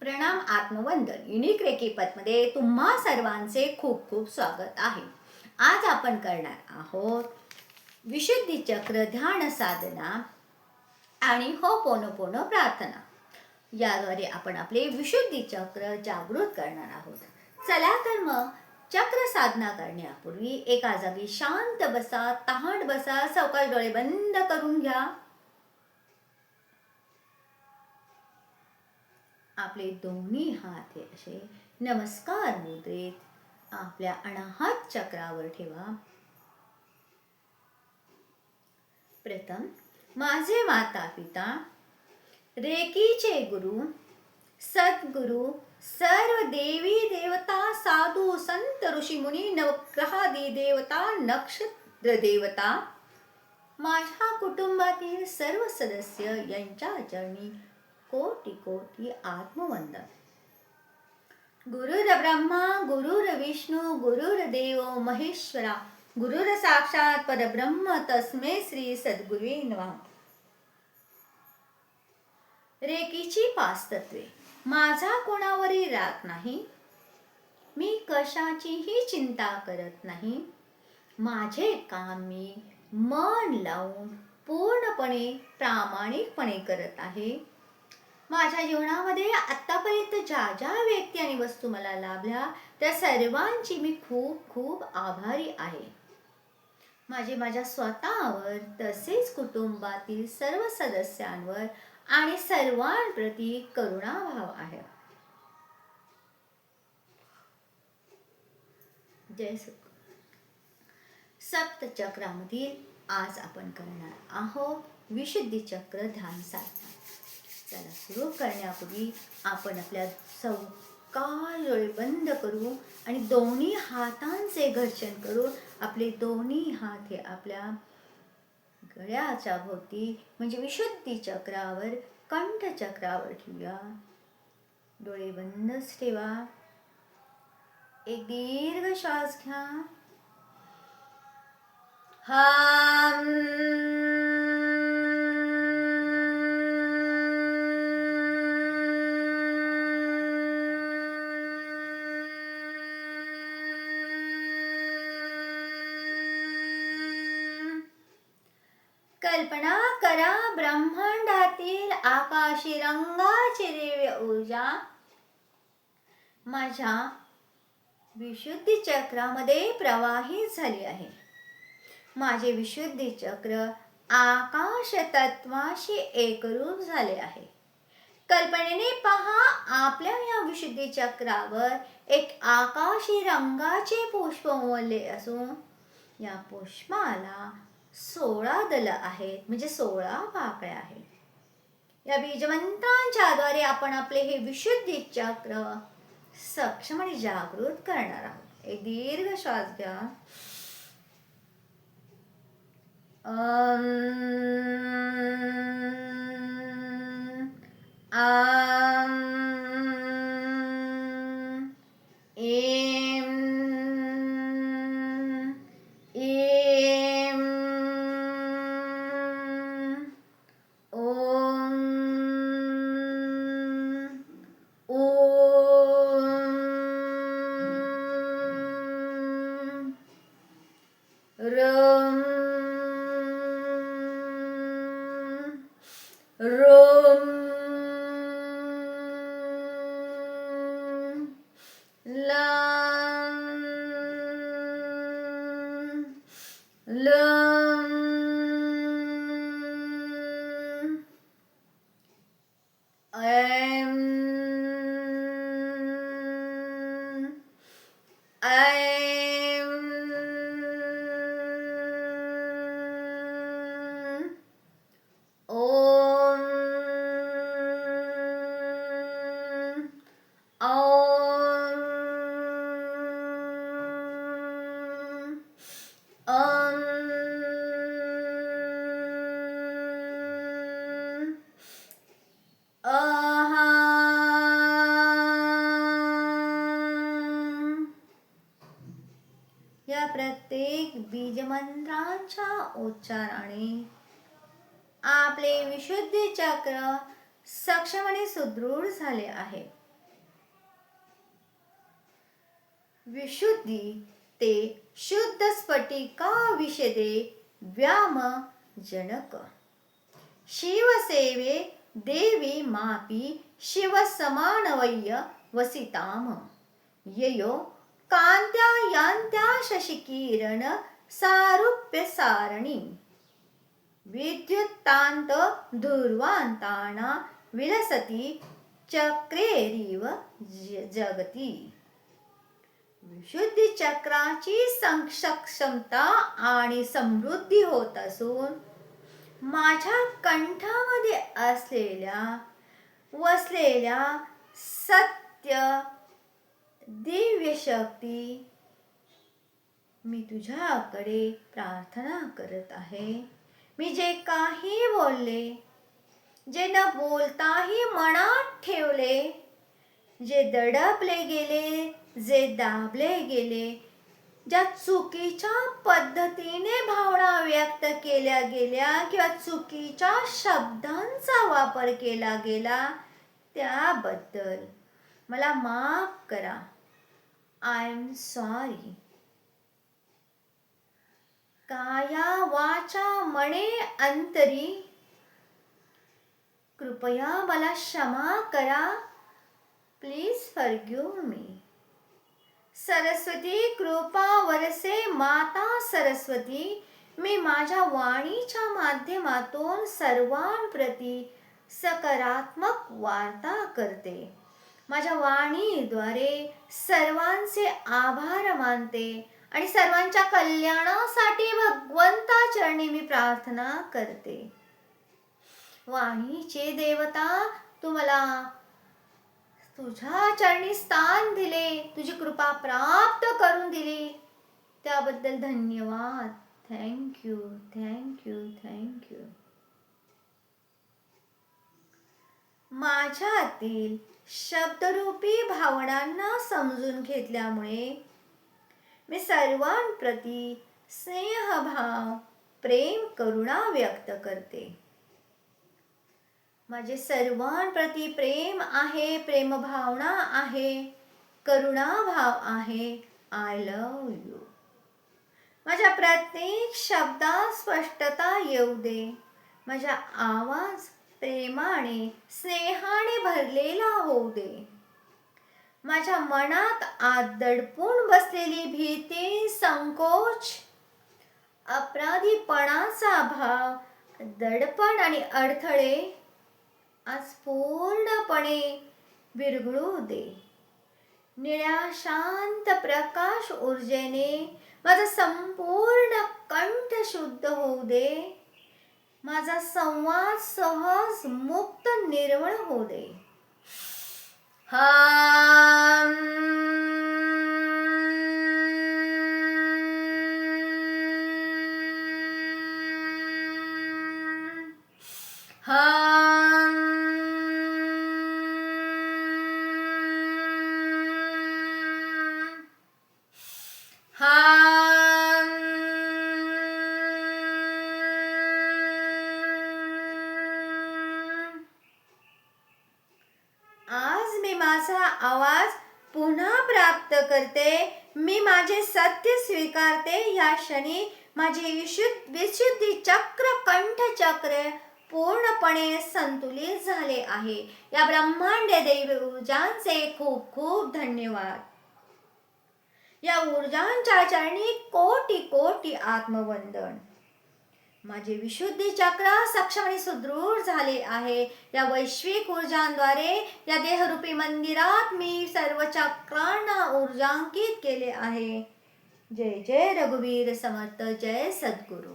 प्रणाम आत्मवंदन. युनिक रेकीपतमध्ये तुम्हा सर्वांचे खूप खूप स्वागत आहे. आज आपण करणार आहोत विशुद्धी चक्र ध्यान साधना आणि हो पोनो पोनो प्रार्थना. याद्वारे आपण आपले विशुद्धी चक्र जागृत करणार आहोत. चला तर मग चक्र साधना करण्यापूर्वी एका जागी शांत बसा तहाट बसा सवकाश डोळे बंद करून घ्या. आपले दोन्ही हात हे असे नमस्कार मुद्रेत आपल्या अनाहात चक्रावर ठेवा. प्रथम माझे माता पिता रेकीचे गुरु सद्गुरु सर्व देवी देवता साधू संत ऋषी मुनी नवग्रहादी देवता नक्षत्र देवता माझ्या कुटुंबातील सर्व सदस्य यांच्या चरणी कोटी कोटी आत्मवंदन. गुरुर ब्रह्मा गुरुर विष्णू गुरुर देव महेश्वरा गुरुर साक्षात परब्रह्म तस्मे श्री सद्गुरुवे नवा रेकीची पाच तत्वे. माझा कोणावरही राग नाही? मी कशाचीही चिंता करत नाही. माझे काम मी मन लावून पूर्णपणे प्रामाणिकपणे करत आहे. माझ्या जीवनामध्ये आत्तापर्यंत ज्या ज्या व्यक्ती आणि वस्तू मला लाभल्या त्या सर्वांची मी खूप खूप आभारी आहे. माझे माझ्या स्वतःवर तसेच कुटुंबातील सर्व सदस्यांवर आणि सर्वांप्रती करुणाभाव आहे. जय सप्तचक्रामधील आज आपण करणार आहोत विशुद्धी चक्र ध्यान साधना. चला सुरू करण्यापूर्वी आपण आपल्या चौकार डोळे बंद करू आणि दोन्ही हातांचे घर्षण करून आपले दोन्ही हात हे आपल्या गळ्याच्या भोवती म्हणजे विशुद्धी चक्रावर कंठ चक्रावर ठेवूया. डोळे बंदच ठेवा. एक दीर्घ श्वास घ्या. हा. कल्पना करा ब्रह्मांडातील आकाशी रंगाची दिव्य ऊर्जा. माझ्या विशुद्धी चक्रामध्ये प्रवाहित झाली आहे. माझे विशुद्धी चक्र आकाश तत्वाशी एकरूप झाले आहे. कल्पनेने पहा आपल्या या विशुद्धी चक्रावर एक आकाशी रंगाचे पुष्प उमलले असून या पुष्पाला सोळा दल आहेत. म्हणजे सोळा पाकळ्या आहेत. या बीजमंत्रांच्या द्वारे आपण आपले हे विशुद्धी चक्र सक्षम आणि जागृत करणार आहोत. एक दीर्घ श्वास घ्या. अं, 了 मंत्राच्या उच्चाराने आपले विशुद्धी चक्र सक्षम आणि सुदृढ झाले आहे. विशुद्धी ते शुद्ध स्फटिका विषदे व्याम जनक. शिवसेवे देवी मापी शिव समान वय्य वसिताम. ययो कांत्या यांत्या शशिकिरण सारूप्य सारणी विद्युत्तांत दुर्वांताना विलसती चक्रेरीव ज- जगती। विशुद्धी चक्राची सक्षमता आणि समृद्धी होत असून माझ्या कंठामध्ये असलेल्या वसलेल्या सत्य दिव्य शक्ती मी तुझ्याकडे प्रार्थना करत आहे. मी जे काही बोलले जे न बोलताही मनात ठेवले जे दडपले गेले जे दाबले गेले ज्या चुकीच्या पद्धतीने भावना व्यक्त केल्या गेल्या किंवा चुकीच्या शब्दांचा वापर केला गेला त्याबद्दल मला माफ करा. आय एम सॉरी काया वाचा मणे अंतरी कृपया मला क्षमा करा। प्लीज फर्ग्यू मी। सरस्वती कृपा वरसे माता सरस्वती मी माझ्या वाणीच्या माध्यमातून सर्वांप्रती सकारात्मक वार्ता करते। माझ्या वाणीद्वारे सर्वांचे आभार मानते। आणि सर्वांच्या कल्याणासाठी भगवंता चरणी मी प्रार्थना करते. वाणीचे देवता तू मला तुझ्या चरणी स्थान दिले तुझी कृपा प्राप्त करून दिली. त्याबद्दल धन्यवाद. Thank you thank you thank you माझ्यातील शब्दरूपी भावनांना समजून घेतल्यामुळे मी सर्वांप्रती स्नेहभाव प्रेम करुणा व्यक्त करते. माझे सर्वांप्रती प्रेम आहे प्रेमभावना आहे करुणाभाव आहे आय लव यू माझ्या प्रत्येक शब्दात स्पष्टता येऊ दे. माझा आवाज प्रेमाने स्नेहाने भरलेला होऊ दे. माझ्या मनात आत दडपून बसलेली भीती संकोच अपराधीपणाचा भाव दडपण आणि अडथळे आज पूर्णपणे विरघळू दे. निळ्या शांत प्रकाश ऊर्जेने माझा संपूर्ण कंठ शुद्ध होऊ दे. माझा संवाद सहज मुक्त निर्मळ होऊ दे. Hum. माझे सत्य स्वीकारते. या क्षणी माझे विशुद्ध विशुद्धी चक्र कंठ चक्र पूर्णपणे संतुलित झाले आहे. या ब्रह्मांड दैव ऊर्जांचे खूप खूप धन्यवाद. या ऊर्जांच्या चरणी कोटी कोटी आत्मवंदन. माझे विशुद्धी चक्र सक्षम आणि सुदृढ झाले आहे. या वैश्विक ऊर्जांद्वारे या देहरूपी मंदिरात मी सर्व चक्रांना ऊर्जांकित केले आहे. जय जय रघुवीर समर्थ जय सद्गुरू.